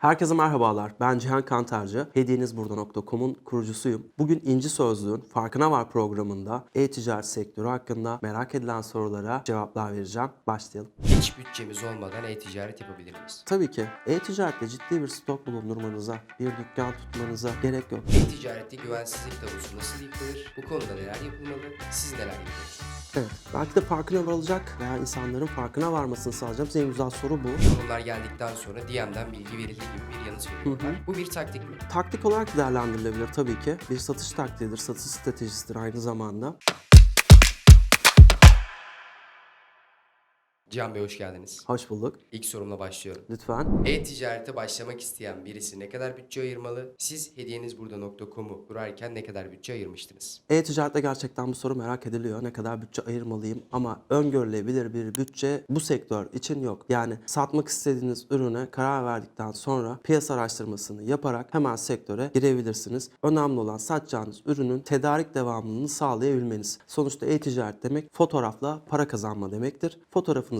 Herkese merhabalar. Ben Cihan Kantarcı. Hediyenizburda.com'un kurucusuyum. Bugün İnci Sözlüğün Farkına Var programında e-ticaret sektörü hakkında merak edilen sorulara cevaplar vereceğim. Başlayalım. Hiç bütçemiz olmadan e-ticaret yapabilir miyiz? Tabii ki e-ticarette ciddi bir stok bulundurmanıza, bir dükkan tutmanıza gerek yok. E-ticarette güvensizlik tabusu nasıl yıkılır? Bu konuda neler yapılmalı? Siz neler yapıyorsunuz? Evet, belki de farkına varılacak veya insanların farkına varmasını sağlayacağımız en güzel soru bu. Yorumlar geldikten sonra DM'den bilgi verildiği gibi bir yanıt veriyorlar. Bu bir taktik mi? Taktik olarak değerlendirilebilir tabii ki. Bir satış taktiğidir, satış stratejisidir aynı zamanda. Cihan Bey hoş geldiniz. Hoş bulduk. İlk sorumla başlıyorum. Lütfen. E-ticarete başlamak isteyen birisi ne kadar bütçe ayırmalı? Siz hediyenizburda.com'u kurarken ne kadar bütçe ayırmıştınız? E-ticarette gerçekten bu soru merak ediliyor. Ne kadar bütçe ayırmalıyım ama öngörülebilir bir bütçe bu sektör için yok. Yani satmak istediğiniz ürüne karar verdikten sonra piyasa araştırmasını yaparak hemen sektöre girebilirsiniz. Önemli olan satacağınız ürünün tedarik devamlılığını sağlayabilmeniz. Sonuçta e-ticaret demek fotoğrafla para kazanma demektir.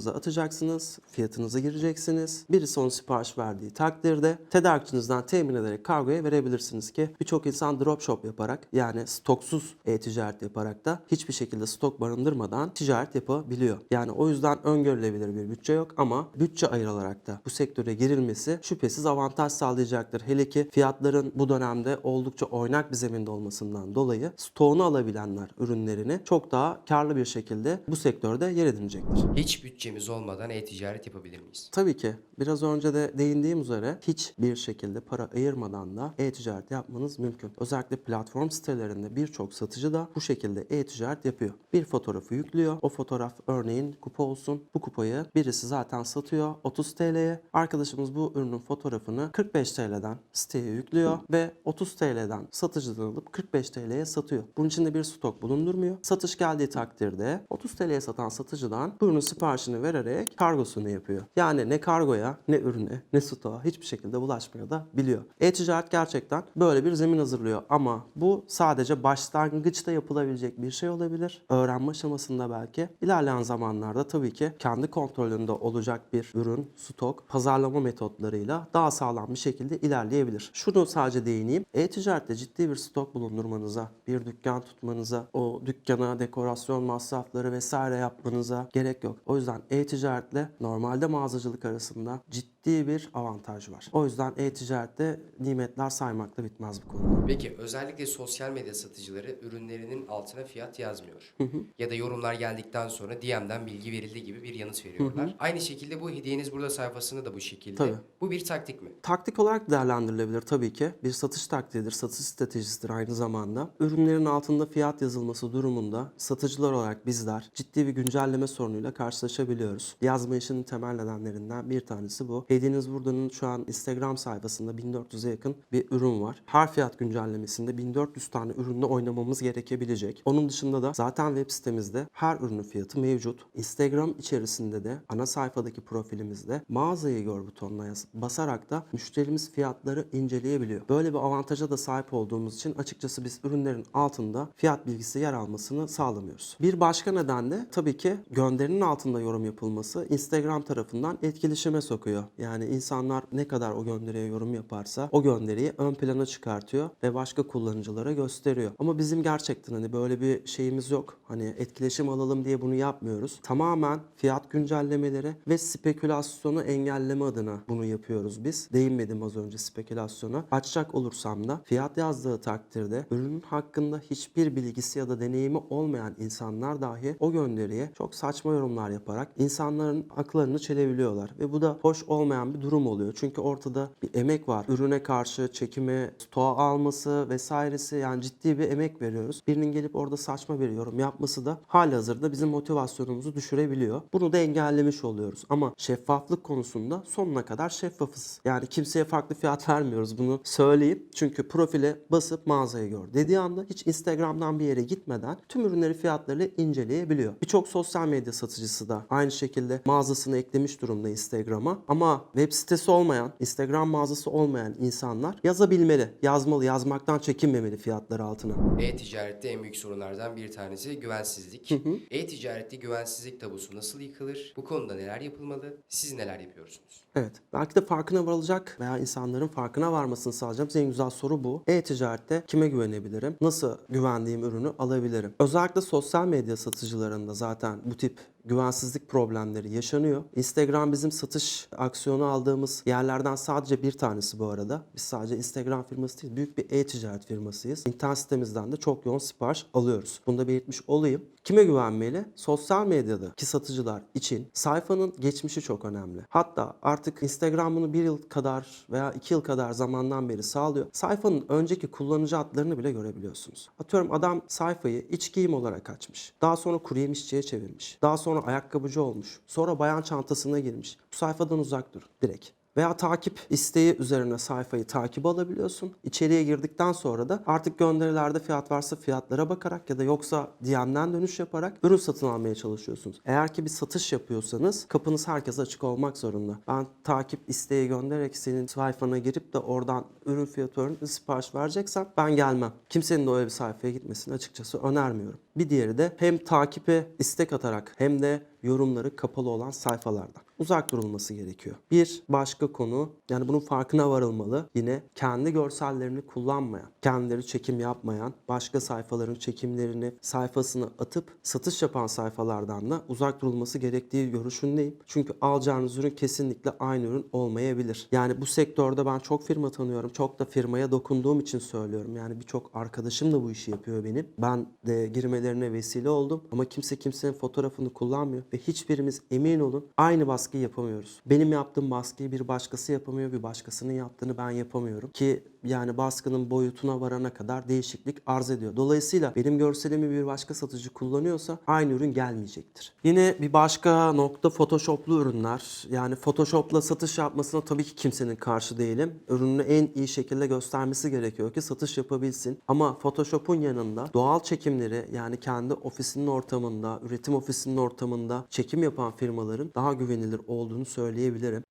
Fotoğrafınızı atacaksınız, fiyatınızı gireceksiniz. Birisi onu sipariş verdiği takdirde tedarikçinizden temin ederek kargoya verebilirsiniz ki birçok insan dropshop yaparak yani stoksuz e-ticaret yaparak da hiçbir şekilde stok barındırmadan ticaret yapabiliyor. Yani o yüzden öngörülebilir bir bütçe yok ama bütçe ayrılarak da bu sektöre girilmesi şüphesiz avantaj sağlayacaktır. Hele ki fiyatların bu dönemde oldukça oynak bir zeminde olmasından dolayı stoğunu alabilenler ürünlerini çok daha karlı bir şekilde bu sektörde yer edinecektir. Hiç bütçemiz olmadan e-ticaret yapabilir miyiz? Tabii ki biraz önce de değindiğim üzere hiçbir şekilde para ayırmadan da e-ticaret yapmanız mümkün. Özellikle platform sitelerinde birçok satıcı da bu şekilde e-ticaret yapıyor. Bir fotoğrafı yüklüyor. O fotoğraf örneğin kupa olsun. Bu kupayı birisi zaten satıyor 30 TL'ye. Arkadaşımız bu ürünün fotoğrafını 45 TL'den siteye yüklüyor ve 30 TL'den satıcıdan alıp 45 TL'ye satıyor. Bunun içinde bir stok bulundurmuyor. Satış geldiği takdirde 30 TL'ye satan satıcıdan bu ürünün siparişini vererek kargosunu yapıyor. Yani ne kargoya, ne ürüne, ne stoğa hiçbir şekilde bulaşmıyor da biliyor. E-ticaret gerçekten böyle bir zemin hazırlıyor ama bu sadece başlangıçta yapılabilecek bir şey olabilir. Öğrenme aşamasında belki. İlerleyen zamanlarda tabii ki kendi kontrolünde olacak bir ürün, stok, pazarlama metotlarıyla daha sağlam bir şekilde ilerleyebilir. Şunu sadece değineyim. E-ticarette ciddi bir stok bulundurmanıza, bir dükkan tutmanıza, o dükkana dekorasyon masrafları vesaire yapmanıza gerek yok. O yüzden e-ticaretle normalde mağazacılık arasında ciddi bir avantaj var. O yüzden e-ticarette nimetler saymakla bitmez bu konuda. Peki özellikle sosyal medya satıcıları ürünlerinin altına fiyat yazmıyor. Ya da yorumlar geldikten sonra DM'den bilgi verildiği gibi bir yanıt veriyorlar. Aynı şekilde bu hediyeniz burada sayfasında da bu şekilde. Tabii. Bu bir taktik mi? Taktik olarak değerlendirilebilir tabii ki. Bir satış taktiğidir, satış stratejisidir aynı zamanda. Ürünlerin altında fiyat yazılması durumunda satıcılar olarak bizler ciddi bir güncelleme sorunuyla karşılaşabiliyoruz. Yazma işinin temel nedenlerinden bir tanesi bu. Hediyeniz Burada'nın şu an Instagram sayfasında 1400'e yakın bir ürün var. Her fiyat güncellemesinde 1400 tane ürünle oynamamız gerekebilecek. Onun dışında da zaten web sitemizde her ürünün fiyatı mevcut. Instagram içerisinde de ana sayfadaki profilimizde mağazayı gör butonuna basarak da müşterimiz fiyatları inceleyebiliyor. Böyle bir avantaja da sahip olduğumuz için açıkçası biz ürünlerin altında fiyat bilgisi yer almasını sağlamıyoruz. Bir başka neden de tabii ki gönderinin altında yorum yapılması Instagram tarafından etkileşime sokuyor. Yani insanlar ne kadar o gönderiye yorum yaparsa o gönderiyi ön plana çıkartıyor ve başka kullanıcılara gösteriyor. Ama bizim gerçekten hani böyle bir şeyimiz yok. Hani etkileşim alalım diye bunu yapmıyoruz. Tamamen fiyat güncellemeleri ve spekülasyonu engelleme adına bunu yapıyoruz biz. Değinmedim az önce spekülasyona. Açacak olursam da fiyat yazdığı takdirde ürünün hakkında hiçbir bilgisi ya da deneyimi olmayan insanlar dahi o gönderiye çok saçma yorumlar yaparak insanların aklarını çelebiliyorlar. Ve bu da hoş olmayan bir durum oluyor. Çünkü ortada bir emek var. Ürüne karşı çekime, stoğa alması vesairesi yani ciddi bir emek veriyoruz. Birinin gelip orada saçma bir yorum yapması da hali hazırda bizim motivasyonumuzu düşürebiliyor. Bunu da engellemiş oluyoruz. Ama şeffaflık konusunda sonuna kadar şeffafız. Yani kimseye farklı fiyat vermiyoruz bunu söyleyeyim. Çünkü profile basıp mağazayı gör dediği anda hiç Instagram'dan bir yere gitmeden tüm ürünleri fiyatlarıyla inceleyebiliyor. Birçok sosyal medya satıcısı da aynı şekilde mağazasını eklemiş durumda Instagram'a. Ama Ama web sitesi olmayan, Instagram mağazası olmayan insanlar yazabilmeli. Yazmalı, yazmaktan çekinmemeli fiyatları altına. E-ticarette en büyük sorunlardan bir tanesi güvensizlik. E-ticarette güvensizlik tabusu nasıl yıkılır? Bu konuda neler yapılmalı? Siz neler yapıyorsunuz? Evet. Belki de farkına varılacak veya insanların farkına varmasını sağlayacağımız en güzel soru bu. E-ticarette kime güvenebilirim? Nasıl güvendiğim ürünü alabilirim? Özellikle sosyal medya satıcılarında zaten bu tip güvensizlik problemleri yaşanıyor. Instagram bizim satış aksiyonu aldığımız yerlerden sadece bir tanesi bu arada. Biz sadece Instagram firması değil, büyük bir e-ticaret firmasıyız. İnternet sitemizden de çok yoğun sipariş alıyoruz. Bunu da belirtmiş olayım. Kime güvenmeli? Sosyal medyadaki satıcılar için sayfanın geçmişi çok önemli. Hatta artık Instagram bunu bir yıl kadar veya iki yıl kadar zamandan beri sağlıyor. Sayfanın önceki kullanıcı adlarını bile görebiliyorsunuz. Atıyorum adam sayfayı iç giyim olarak açmış. Daha sonra kuru yemişçiye çevirmiş. Daha sonra ayakkabıcı olmuş. Sonra bayan çantasına girmiş. Bu sayfadan uzak dur direkt. Veya takip isteği üzerine sayfayı takip alabiliyorsun. İçeriye girdikten sonra da artık gönderilerde fiyat varsa fiyatlara bakarak ya da yoksa DM'den dönüş yaparak ürün satın almaya çalışıyorsunuz. Eğer ki bir satış yapıyorsanız kapınız herkese açık olmak zorunda. Ben takip isteği göndererek senin sayfana girip de oradan ürün fiyatı öğrenip sipariş vereceksem ben gelmem. Kimsenin de öyle bir sayfaya gitmesini açıkçası önermiyorum. Bir diğeri de hem takipe istek atarak hem de yorumları kapalı olan sayfalardan uzak durulması gerekiyor. Bir başka konu yani bunun farkına varılmalı. Yine kendi görsellerini kullanmayan, kendileri çekim yapmayan, başka sayfaların çekimlerini sayfasına atıp satış yapan sayfalardan da uzak durulması gerektiği görüşündeyim. Çünkü alacağınız ürün kesinlikle aynı ürün olmayabilir. Yani bu sektörde ben çok firma tanıyorum. Çok da firmaya dokunduğum için söylüyorum. Yani birçok arkadaşım da bu işi yapıyor benim. Ben de girmelerine vesile oldum. Ama kimse kimsenin fotoğrafını kullanmıyor. Ve hiçbirimiz emin olun aynı baskıyı yapamıyoruz. Benim yaptığım baskıyı bir başkası yapamıyor. Bir başkasının yaptığını ben yapamıyorum. Ki yani baskının boyutuna varana kadar değişiklik arz ediyor. Dolayısıyla benim görselimi bir başka satıcı kullanıyorsa aynı ürün gelmeyecektir. Yine bir başka nokta Photoshop'lu ürünler. Yani Photoshop'la satış yapmasına tabii ki kimsenin karşı değilim. Ürününü en iyi şekilde göstermesi gerekiyor ki satış yapabilsin. Ama Photoshop'un yanında doğal çekimleri yani kendi ofisinin ortamında, üretim ofisinin ortamında çekim yapan firmaların daha güvenilir olduğunu söyleyebilirim.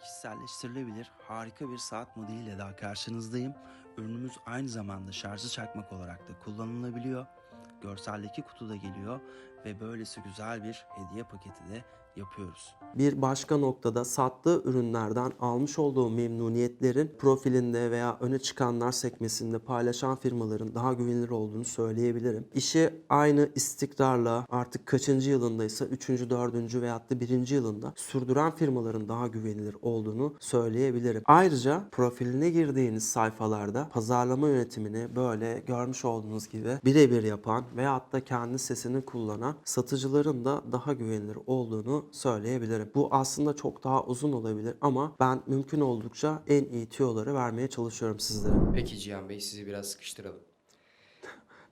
Kişiselleştirilebilir harika bir saat modeliyle daha karşınızdayım. Ürünümüz aynı zamanda şarjı çakmak olarak da kullanılabiliyor. Görseldeki kutuda geliyor ve böylesi güzel bir hediye paketi de yapıyoruz. Bir başka noktada sattığı ürünlerden almış olduğu memnuniyetlerin profilinde veya öne çıkanlar sekmesinde paylaşan firmaların daha güvenilir olduğunu söyleyebilirim. İşi aynı istikrarla artık kaçıncı yılındaysa 3. 4. veyahut da 1. yılında sürdüren firmaların daha güvenilir olduğunu söyleyebilirim. Ayrıca profiline girdiğiniz sayfalarda pazarlama yönetimini böyle görmüş olduğunuz gibi birebir yapan veyahut da kendi sesini kullanan satıcıların da daha güvenilir olduğunu söyleyebilirim. Bu aslında çok daha uzun olabilir ama ben mümkün oldukça en iyi tüyoları vermeye çalışıyorum sizlere. Peki Cihan Bey sizi biraz sıkıştıralım.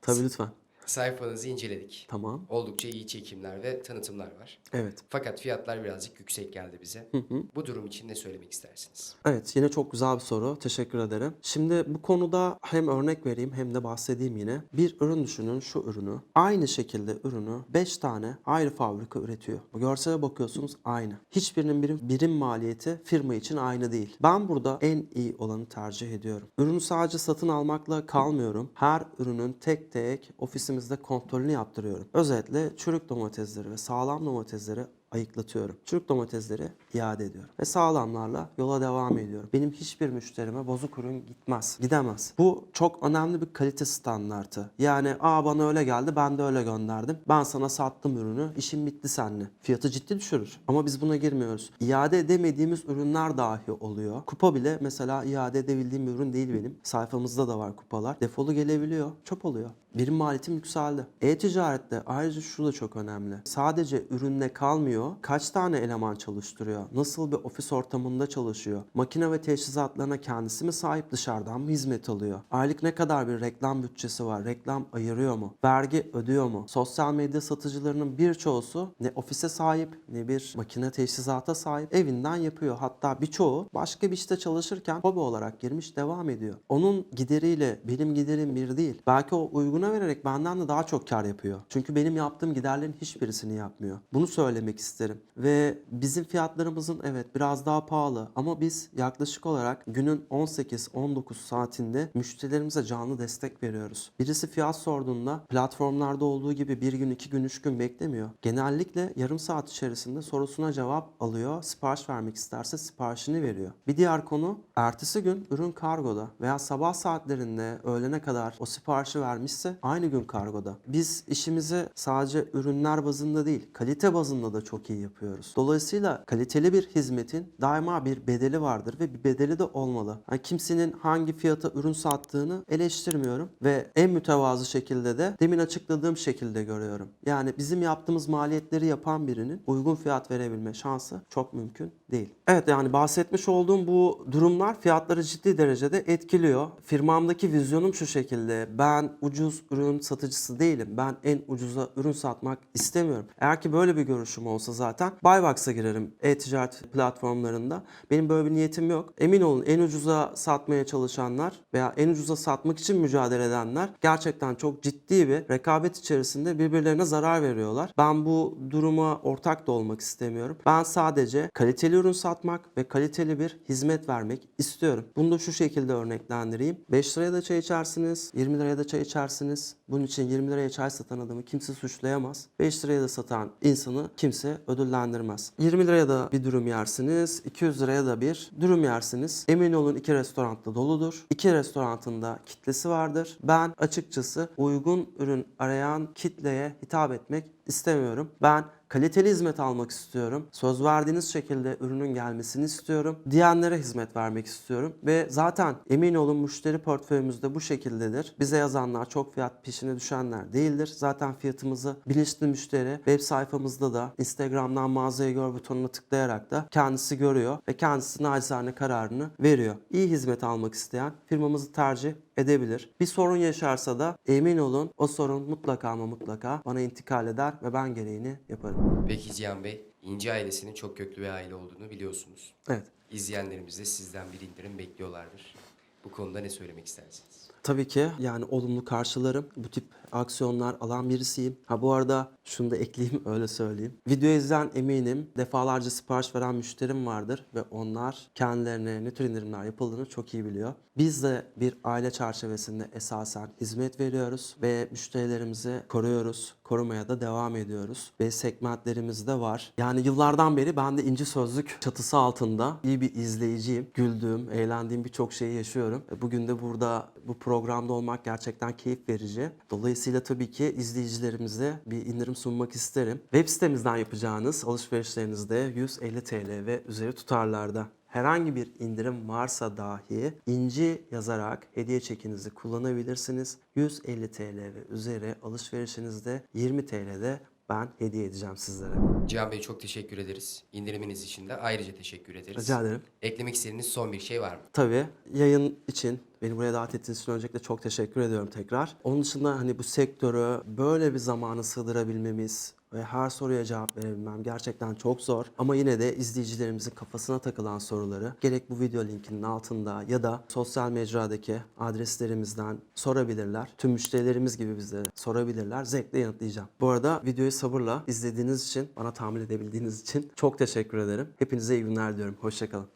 Tabii lütfen. Sayfanızı inceledik. Tamam. Oldukça iyi çekimler ve tanıtımlar var. Evet. Fakat fiyatlar birazcık yüksek geldi bize. Bu durum için ne söylemek istersiniz? Evet yine çok güzel bir soru. Teşekkür ederim. Şimdi bu konuda hem örnek vereyim hem de bahsedeyim yine. Bir ürün düşünün şu ürünü. Aynı şekilde ürünü 5 tane ayrı fabrika üretiyor. Bu görsele bakıyorsunuz aynı. Hiçbirinin birim, birim maliyeti firma için aynı değil. Ben burada en iyi olanı tercih ediyorum. Ürünü sadece satın almakla kalmıyorum. Her ürünün tek tek ofisimizde kontrolünü yaptırıyorum. Özetle çürük domatesleri ve sağlam domatesleri ayıklatıyorum. Çürük domatesleri iade ediyorum. Ve sağlamlarla yola devam ediyorum. Benim hiçbir müşterime bozuk ürün gitmez. Gidemez. Bu çok önemli bir kalite standartı. Yani aa bana öyle geldi ben de öyle gönderdim. Ben sana sattım ürünü. işim bitti seninle. Fiyatı ciddi düşürür. Ama biz buna girmiyoruz. İade edemediğimiz ürünler dahi oluyor. Kupa bile mesela iade edebildiğim bir ürün değil benim. Sayfamızda da var kupalar. Defolu gelebiliyor. Çöp oluyor. Birim maliyetim yükseldi. E-ticarette ayrıca şu da çok önemli. Sadece ürünle kalmıyor. Kaç tane eleman çalıştırıyor? Nasıl bir ofis ortamında çalışıyor? Makine ve teçhizatlarına kendisi mi sahip dışarıdan mı hizmet alıyor? Aylık ne kadar bir reklam bütçesi var? Reklam ayırıyor mu? Vergi ödüyor mu? Sosyal medya satıcılarının birçoğusu ne ofise sahip ne bir makine teçhizata sahip evinden yapıyor. Hatta birçoğu başka bir işte çalışırken hobi olarak girmiş devam ediyor. Onun gideriyle benim giderim bir değil. Belki o uygun uyguna vererek benden de daha çok kar yapıyor. Çünkü benim yaptığım giderlerin hiçbirisini yapmıyor. Bunu söylemek isterim. Ve bizim fiyatlarımızın evet biraz daha pahalı ama biz yaklaşık olarak günün 18-19 saatinde müşterilerimize canlı destek veriyoruz. Birisi fiyat sorduğunda platformlarda olduğu gibi bir gün, iki gün, üç gün beklemiyor. Genellikle yarım saat içerisinde sorusuna cevap alıyor. Sipariş vermek isterse siparişini veriyor. Bir diğer konu ertesi gün ürün kargoda veya sabah saatlerinde öğlene kadar o siparişi vermişse aynı gün kargoda. Biz işimizi sadece ürünler bazında değil kalite bazında da çok iyi yapıyoruz. Dolayısıyla kaliteli bir hizmetin daima bir bedeli vardır ve bir bedeli de olmalı. Yani kimsenin hangi fiyata ürün sattığını eleştirmiyorum ve en mütevazı şekilde de demin açıkladığım şekilde görüyorum. Yani bizim yaptığımız maliyetleri yapan birinin uygun fiyat verebilme şansı çok mümkün değil. Evet yani bahsetmiş olduğum bu durumlar fiyatları ciddi derecede etkiliyor. Firmamdaki vizyonum şu şekilde. Ben ucuz ürün satıcısı değilim. Ben en ucuza ürün satmak istemiyorum. Eğer ki böyle bir görüşüm olsa zaten Buybox'a girerim e-ticaret platformlarında. Benim böyle bir niyetim yok. Emin olun en ucuza satmaya çalışanlar veya en ucuza satmak için mücadele edenler gerçekten çok ciddi bir rekabet içerisinde birbirlerine zarar veriyorlar. Ben bu duruma ortak da olmak istemiyorum. Ben sadece kaliteli ürün satmak ve kaliteli bir hizmet vermek istiyorum. Bunu da şu şekilde örneklendireyim. 5 liraya da çay içersiniz, 20 liraya da çay içersiniz. Bunun için 20 liraya çay satan adamı kimse suçlayamaz. 5 liraya da satan insanı kimse ödüllendirmez. 20 liraya da bir dürüm yersiniz, 200 liraya da bir dürüm yersiniz. Emin olun iki restoranda doludur. İki restoranın da kitlesi vardır. Ben açıkçası uygun ürün arayan kitleye hitap etmek istemiyorum. Ben kaliteli hizmet almak istiyorum. Söz verdiğiniz şekilde ürünün gelmesini istiyorum. Diyenlere hizmet vermek istiyorum. Ve zaten emin olun müşteri portföyümüzde bu şekildedir. Bize yazanlar çok fiyat peşine düşenler değildir. Zaten fiyatımızı bilinçli müşteri web sayfamızda da Instagram'dan mağazaya gör butonuna tıklayarak da kendisi görüyor ve kendisi nacizane kararını veriyor. İyi hizmet almak isteyen firmamızı tercih edebilir. Bir sorun yaşarsa da emin olun o sorun mutlaka ama mutlaka bana intikal eder ve ben gereğini yaparım. Peki Cihan Bey, İnci ailesinin çok köklü bir aile olduğunu biliyorsunuz. Evet. İzleyenlerimiz de sizden bir indirim bekliyorlardır. Bu konuda ne söylemek istersiniz? Tabii ki yani olumlu karşılarım. Bu tip aksiyonlar alan birisiyim. Ha bu arada şunu da ekleyeyim öyle söyleyeyim. Video izleyen eminim defalarca sipariş veren müşterim vardır ve onlar kendilerine ne tür indirimler yapıldığını çok iyi biliyor. Biz de bir aile çerçevesinde esasen hizmet veriyoruz ve müşterilerimizi koruyoruz. Korumaya da devam ediyoruz. Ve segmentlerimiz de var. Yani yıllardan beri ben de İnci Sözlük çatısı altında iyi bir izleyiciyim. Güldüğüm, eğlendiğim birçok şeyi yaşıyorum. E, Bugün de burada bu programda olmak gerçekten keyif verici. Dolayısıyla tabii ki izleyicilerimize bir indirim sunmak isterim. Web sitemizden yapacağınız alışverişlerinizde 150 TL ve üzeri tutarlarda herhangi bir indirim varsa dahi inci yazarak hediye çekinizi kullanabilirsiniz. 150 TL ve üzeri alışverişinizde 20 TL'de ben hediye edeceğim sizlere. Cihan Bey çok teşekkür ederiz. İndiriminiz için de ayrıca teşekkür ederiz. Rica ederim. Eklemek istediğiniz son bir şey var mı? Tabii yayın için beni buraya davet ettiğiniz için öncelikle çok teşekkür ediyorum tekrar. Onun dışında hani bu sektörü böyle bir zamana sığdırabilmemiz ve her soruya cevap verebilmem gerçekten çok zor. Ama yine de izleyicilerimizin kafasına takılan soruları gerek bu video linkinin altında ya da sosyal mecradaki adreslerimizden sorabilirler. Tüm müşterilerimiz gibi bize sorabilirler. Zevkle yanıtlayacağım. Bu arada videoyu sabırla izlediğiniz için, bana tahammül edebildiğiniz için çok teşekkür ederim. Hepinize iyi günler diliyorum. Hoşçakalın.